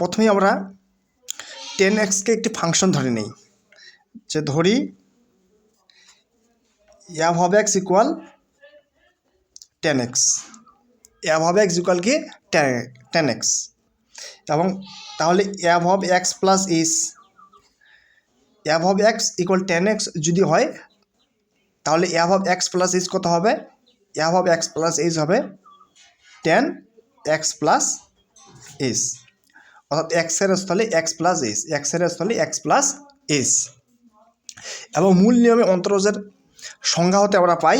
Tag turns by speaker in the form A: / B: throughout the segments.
A: প্রথমেই আমরা টেন এক্সকে একটি ফাংশন ধরে নেই। যে ধরি অ্যাভ হবে এক্স ইকুয়াল টেন এক্স অ্যাভ হবে এক্স ইকুয়াল কি? টেন এক্স এবং তাহলে অ্যাভ of x plus is অ্যাভ of x equal ten x যদি হয়, তাহলে অ্যাভ অফ এক্স প্লাস ইস কত হবে? অ্যাভ অফ এক্স প্লাস ইস হবে টেন এক্স প্লাস ইস অর্থাৎ এক্সের স্থলে এক্স প্লাস ইস এক্সের স্থলে এক্স প্লাস এস এবং মূল নিয়মে অন্তরজের সংজ্ঞা হতে আমরা পাই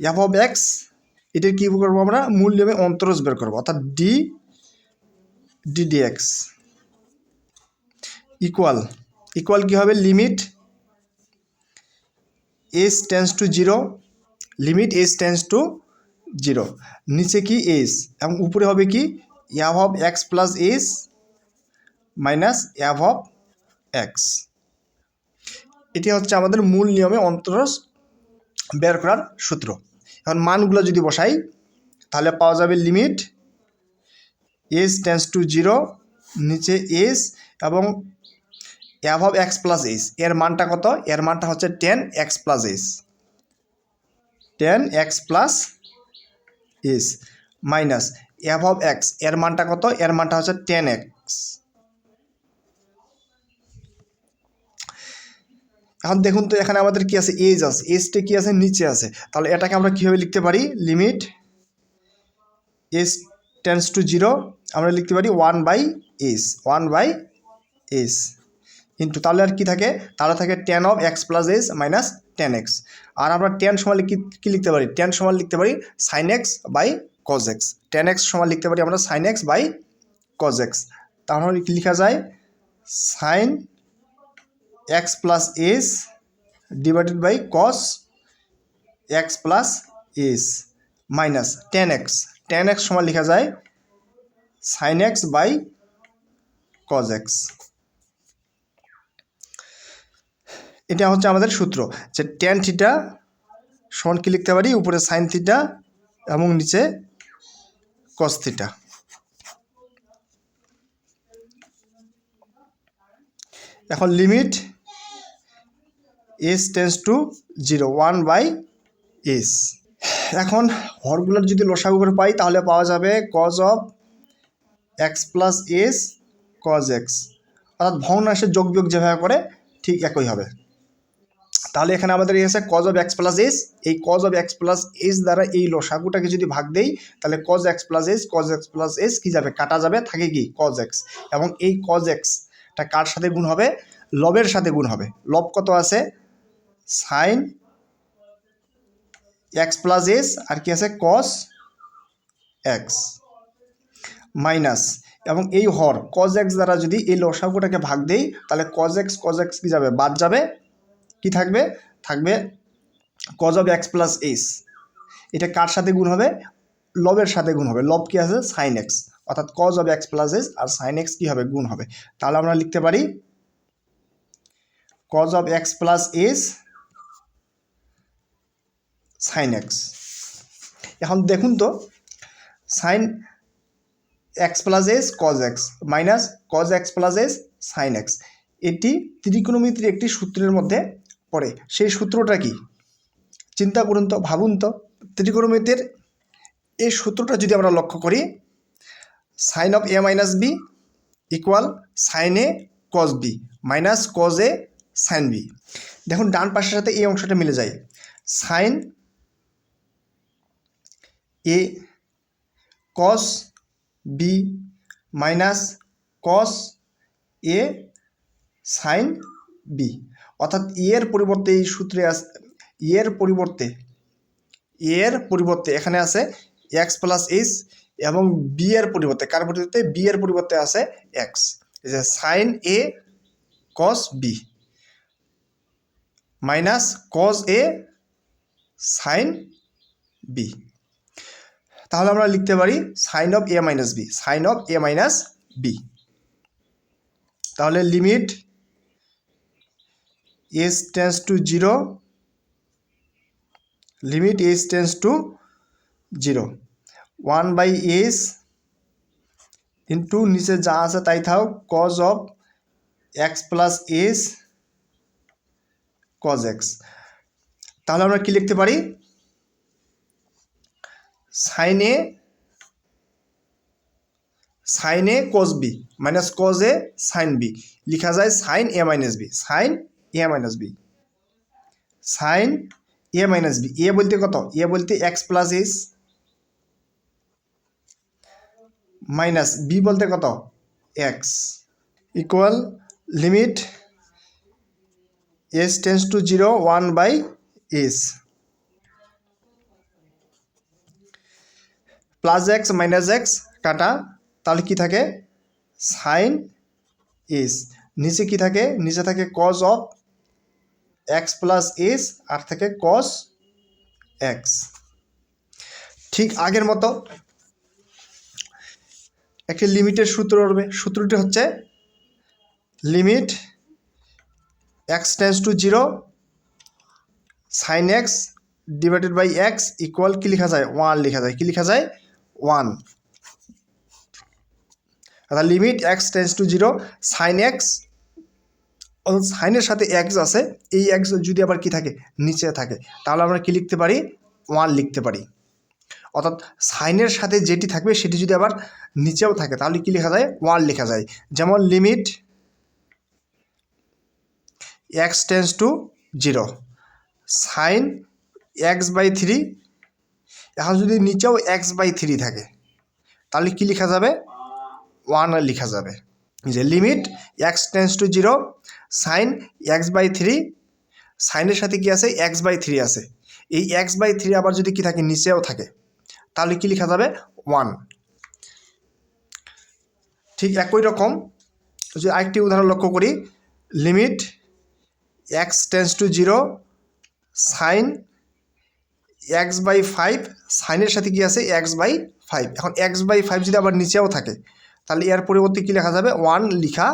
A: এফ অফ এক্স এটার কী করব আমরা? মূল নিয়মে অন্তরজ বের করব, অর্থাৎ d d d x equal equal কী হবে? Limit s tends to zero limit s tends to zero নিচে কি এস এবং উপরে হবে কি? F of x plus s minus f of x এটি হচ্ছে আমাদের মূল নিয়মে অন্তরস বের করার সূত্র। এখন মানগুলো যদি বসাই, তাহলে পাওয়া যাবে limit s tends to zero নিচে এস এবং অ্যাভ এক্স প্লাস এস এর মানটা কত? এর মানটা হচ্ছে tan x plus s tan x plus s minus f এক্সের মানটা কত? এর মানটা হচ্ছে টেন এক্স এখন দেখুন তো এখানে আমাদের কি আছে? এজ আছে। এজটা কি আছে? নিচে আছে। তাহলে এটাকে আমরা কীভাবে লিখতে পারি? Limit s tends to zero আমরা লিখতে পারি one by s one by s into তাহলে আর কি থাকে? তাহলে থাকে tan of x plus s minus tan x আর আমরা টেন সমান কি কী লিখতে পারি? টেন সমান লিখতে পারি sin x by cos x tan x সমান লিখতে পারি আমরা sin x by cos x তাহলে লেখা যায়? Sin x plus s divided by cos x plus s minus tan x tan x সমান লেখা যায় sin x by cos x এটা হচ্ছে আমাদের সূত্র যে টেন থিটা সমান কি লিখতে পারি? উপরে সাইন থিটা এবং নিচে কস থিটা এখন limit s tends to zero one by s এখন হরগুলোর যদি লসাগু করে পাই, তাহলে পাওয়া যাবে cos of x plus s cos x অর্থাৎ ভগ্নাংশের যোগ বিয়োগ যেভাবে করে, ঠিক একই হবে। তাহলে এখানে আমাদের এসে cos of x plus s এই cos of x plus s দ্বারা এই লসাগুটাকে যদি ভাগ দেই, তাহলে cos x plus s cos x plus s কী যাবে? কাটা যাবে, থাকে কি? কজ এক্স এবং এই কজ এক্সটা কার সাথে গুণ হবে? লবের সাথে গুণ হবে। লব কত আছে? সাইন এক্স প্লাস এস আর কি আছে? কস এক্স মাইনাস এবং এই হর কজ এক্স দ্বারা যদি এই লসাগুটাকে ভাগ দেই, তাহলে কজ এক্স কজ এক্স কী যাবে? বাদ যাবে। কি থাকবে? থাকবে cos of x plus s এটা কার সাথে গুণ হবে? লবের সাথে গুণ হবে। লব কি আছে? সাইন এক্স অর্থাৎ cos of x plus s R sign x কী হবে? গুণ হবে। তাহলে আমরা লিখতে পারি cos of x plus s sine x এখন দেখুন তো sine x plus s cos x minus cos x plus s sine x এটি ত্রিকোণমিতির একটি সূত্রের মধ্যে পড়ে সেই সূত্রটা কি? চিন্তা করুন তো, ভাবুন তো। ত্রিকোণমিতির এই সূত্রটা যদি আমরা লক্ষ্য করি sine of a minus b equal sine a cos b minus cos a sine b দেখুন, ডান পাশের সাথে এই অংশটা মিলে যায়। Sine a cos b minus cos a sine b অর্থাৎ এর পরিবর্তে এই সূত্রে আছে এর পরিবর্তে এর পরিবর্তে এখানে আছে এক্স প্লাস এইচ এবং বি এর পরিবর্তে, কার পরিবর্তে? বি এর পরিবর্তে আছে এক্স যে sine a cos b minus cos a sine b তাহলে আমরা লিখতে পারি sine of a minus b sine of a minus b তাহলে limit s tends to zero limit s tends to zero one by s into নিচে যা আছে তাই থাক cos of x plus s cos x তাহলে আমরা কি লিখতে পারি? Sine a sine a cos b minus cos a sine b লেখা যায় sine a minus b sine a minus b sine a minus b a বলতে কত? A বলতে x plus s minus b বলতে কত? X equal limit s tends to zero one by s plus x minus x কাটা, তাহলে কি থাকে? Sign S নিচে কি থাকে? নিচে থাকে cos of x plus s আর থাকে কস এক্স ঠিক আগের মতো একটি লিমিটের সূত্র উঠবে সূত্রটি হচ্ছে limit x tends to zero sine x divided by x equal কী লেখা যায়? ওয়ান লেখা যায়। কী লেখা যায়? ওয়ান অর্থাৎ limit x tends to zero sine x সাইনের সাথে এক্স আছে, এই এক্স যদি আবার কি থাকে? নিচে থাকে। তাহলে আমরা কি লিখতে পারি? ওয়ান লিখতে পারি। অর্থাৎ সাইনের সাথে যেটি থাকবে, সেটি যদি আবার নিচেও থাকে, তাহলে কি লেখা যায়? ওয়ান লেখা যায়। যেমন limit x tends to zero sine x by three এখন যদি নিচেও এক্স বাই থ্রি থাকে, তাহলে কি লেখা যাবে? ওয়ান লেখা যাবে। যে limit x tends to zero sine x by three সাইনের সাথে কি আছে? এক্স বাই থ্রি আছে। এই এক্স বাই থ্রি আবার যদি কি থাকে? নিচেও থাকে। তাহলে কি লেখা যাবে? ওয়ান ঠিক একই রকম। যদি আরেকটি উদাহরণ লক্ষ্য করি limit x tends to zero sine x by five সাইনের সাথে কি আছে? এক্স বাই ফাইভ এখন এক্স বাই ফাইভ যদি আবার নিচেও থাকে তাহলে এর পরিবর্তে কী লেখা যাবে? ওয়ান লেখা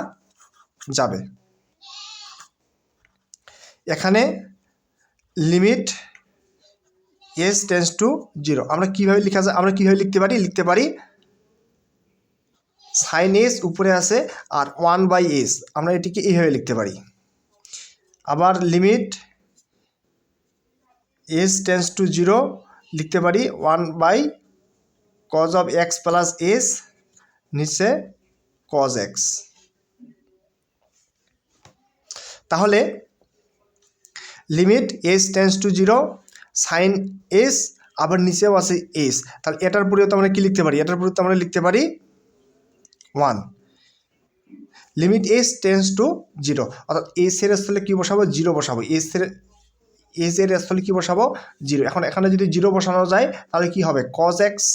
A: যাবে। এখানে limit s tends to zero আমরা কীভাবে লেখা যায়? আমরা কীভাবে লিখতে পারি? লিখতে পারি সাইন এস উপরে আছে আর ওয়ান বাই এস আমরা এটিকে এইভাবে লিখতে পারি। আবার limit s tends to zero লিখতে পারি one by cos of x plus s নিচে কজ এক্স তাহলে limit s tends to zero sine s আবার নিচেও আছে এস তাহলে এটার পরিবর্তে আমরা কী লিখতে পারি? এটার পরিবর্তে আমরা লিখতে পারি one limit s tends to zero অর্থাৎ এস এর স্থলে কী বসাবো? জিরো বসাবো। এস এর এস এর স্থলে কী বসাবো? জিরো এখন এখানে যদি জিরো বসানো যায়, তাহলে কি হবে? কজ এক্স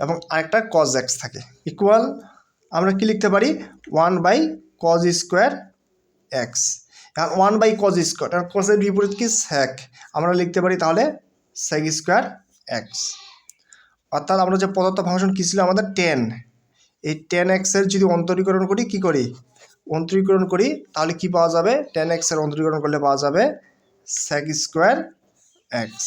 A: এবং আরেকটা কজ এক্স থাকে। ইকুয়াল আমরা কি লিখতে পারি? One by cos square x এখন ওয়ান বাই কজ স্কোয়ার কজের বিপরীত কি? স্যাক আমরা লিখতে পারি তাহলে স্যাক স্কোয়ার এক্স অর্থাৎ আমরা যে পদার্থ ফাংশন কী ছিল? আমাদের টেন এই টেন এক্সের যদি অন্তরীকরণ করি, কি করি? অন্তরীকরণ করি, তাহলে কি পাওয়া যাবে? টেন এক্সের অন্তরীকরণ করলে পাওয়া যাবে স্যাক স্কোয়ার এক্স